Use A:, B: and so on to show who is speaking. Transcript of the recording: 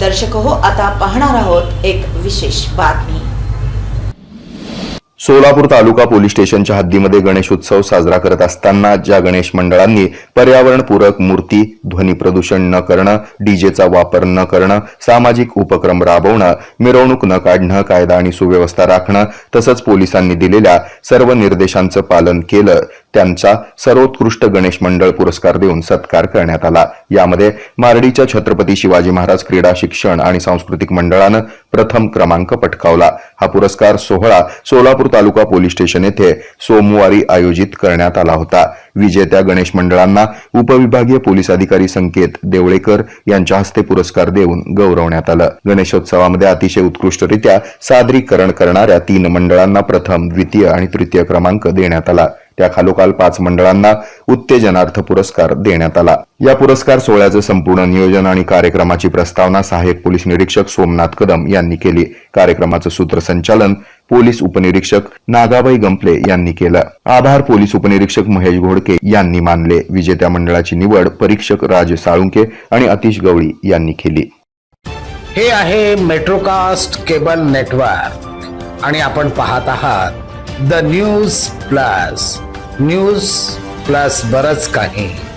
A: दर्शक हो आता पाहणार आहोत एक विशेष बातमी.
B: सोलापूर तालुका पोलीस स्टेशनच्या हद्दीमध्ये गणेशोत्सव साजरा करत असताना ज्या गणेश मंडळांनी पर्यावरणपूरक मूर्ती ध्वनी प्रदूषण न करणं डीजेचा वापर न करणं सामाजिक उपक्रम राबवणं मिरवणूक न काढणं कायदा आणि सुव्यवस्था राखणं तसंच पोलिसांनी दिलेल्या सर्व निर्देशांचं पालन केलं. त्यांचा सर्वोत्कृष्ट गणेश मंडळ पुरस्कार देऊन सत्कार करण्यात आला. यामध्ये मारडीच्या छत्रपती शिवाजी महाराज क्रीडा शिक्षण आणि सांस्कृतिक मंडळानं प्रथम क्रमांक पटकावला. हा पुरस्कार सोहळा सोलापूर तालुका पोलीस स्टेशन येथे सोमवारी आयोजित करण्यात आला होता. विजेत्या गणेश मंडळांना उपविभागीय पोलीस अधिकारी संकेत देवळेकर यांच्या हस्ते पुरस्कार देऊन गौरवण्यात आलं. गणेशोत्सवामध्ये अतिशय उत्कृष्टरित्या सादरीकरण करणाऱ्या तीन मंडळांना प्रथम द्वितीय आणि तृतीय क्रमांक देण्यात आला. त्या खालोखाल पाच मंडळांना उत्तेजनार्थ पुरस्कार देण्यात आला. या पुरस्कार सोहळ्याचं संपूर्ण नियोजन आणि कार्यक्रमाची प्रस्तावना सहाय्यक पोलीस निरीक्षक सोमनाथ कदम यांनी केली. कार्यक्रमाचं सूत्रसंचालन पोलीस उपनिरीक्षक नागाबाई गंपले यांनी केलं. आभार पोलीस उपनिरीक्षक महेश घोडके यांनी मानले. विजेत्या मंडळाची निवड परीक्षक राज साळुंके आणि अतिश गवळी यांनी केली.
C: हे आहे मेट्रोकास्ट केबल नेटवर्क आणि आपण पाहत आहात the news plus. News plus बरच काही.